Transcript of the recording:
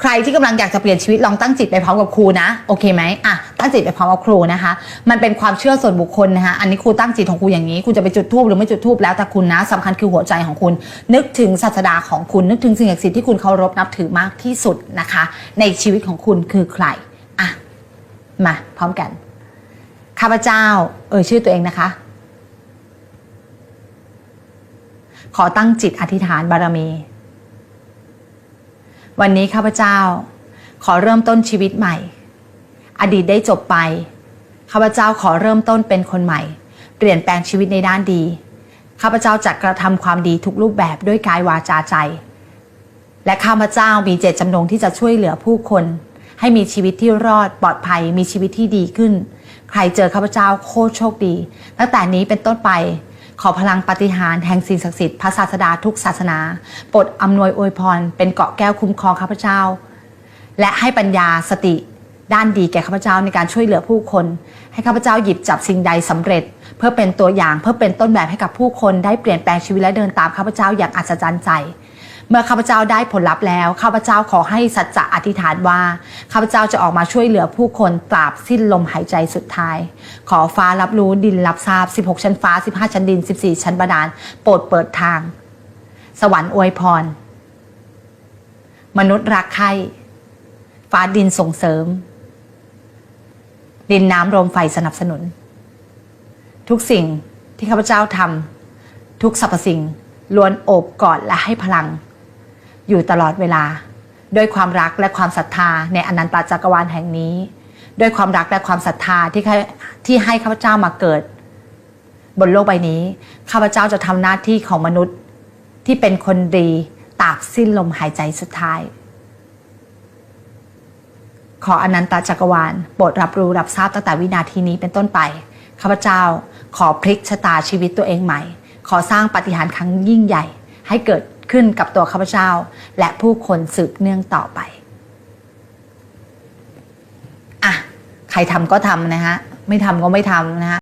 ใครที่กำลังอยากจะเปลี่ยนชีวิตลองตั้งจิตไปพร้อมกับครูนะโอเคไหมอะตั้งจิตไปพร้อมกับครูนะคะ มันเป็นความเชื่อส่วนบุคคลนะคะอันนี้ครูตั้งจิตของครูอย่างนี้คุณจะไปจุดทูบหรือไม่จุดทูบแล้วแต่คุณนะสำคัญคือหัวใจของคุณ นึกถึงศาสดาของคุณนึกถึงสิ่งศักดิ์สิทธิ์ที่คุณเคารพนับถือมากที่สุดนะคะ ในชีวิตของคุณคือใครอะมาพร้อมกันข้าพเจ้า เอ่ยชื่อตัวเองนะคะ ขอตั้งจิตอธิษฐานบารมี วันนี้ข้าพเจ้า ขอเริ่มต้นชีวิตใหม่ อดีตได้จบไป ข้าพเจ้าขอเริ่มต้นเป็นคนใหม่ เปลี่ยนแปลงชีวิตในด้านดี ข้าพเจ้าจะกระทำความดีทุกรูปแบบด้วยกายวาจาใจ และข้าพเจ้ามีเจตจำนงที่จะช่วยเหลือผู้คน ให้มีชีวิตที่รอดปลอดภัยมีชีวิตที่ดีขึ้น ใครเจอข้าพเจ้าโคตรโชคดี ตั้งแต่นี้เป็นต้นไป ขอพลังปฏิหารแห่งสิ่งศักดิ์สิทธิ์พระศาสดาทุกศาสนาโปรดอำนวยอวยพร เป็นเกาะแก้วคุ้มครองข้าพเจ้า และให้ปัญญาสติด้านดีแก่ข้าพเจ้าในการช่วยเหลือผู้คน ให้ข้าพเจ้าหยิบจับสิ่งใดสำเร็จ เพื่อเป็นตัวอย่างเพื่อเป็นต้นแบบให้กับผู้คนได้เปลี่ยนแปลงชีวิตและเดินตามข้าพเจ้าอย่างอัศจรรย์ใจ เมื่อข้าพเจ้าได้ผลลัพธ์แล้วข้าพเจ้าขอให้สัจจะอธิษฐานว่าข้าพเจ้าจะออกมาช่วยเหลือผู้คนตราบสิ้นลมหายใจสุดท้าย ขอฟ้ารับรู้ดินรับทราบ 16 ชั้นฟ้า 15 ชั้นดิน 14 ชั้นบาดาลโปรดเปิดทาง สวรรค์อวยพร มนุษย์รักใคร่ฟ้าดินส่งเสริม ดินน้ำลมไฟสนับสนุน ทุกสิ่งที่ข้าพเจ้าทำทุกสรรพสิ่งล้วนโอบกอดและให้พลัง อยู่ตลอดเวลา ด้วยความรักและความศรัทธาในอนันตจักรวาลแห่งนี้ ด้วยความรักและความศรัทธาที่ให้ที่ให้ข้าพเจ้ามาเกิด บนโลกใบนี้ข้าพเจ้าจะทำหน้าที่ของมนุษย์ที่เป็นคนดีตราบสิ้นลมหายใจสุดท้าย ขออนันตจักรวาลโปรดรับรู้รับทราบตั้งแต่วินาทีนี้เป็นต้นไปข้าพเจ้าขอพลิกชะตาชีวิตตัวเองใหม่ ขอสร้างปฏิหารครั้งยิ่งใหญ่ให้เกิด ขึ้นกับตัวข้าพเจ้า และผู้คนสืบเนื่องต่อไปอะใครทำก็ทำนะฮะ ไม่ทำก็ไม่ทำนะฮะ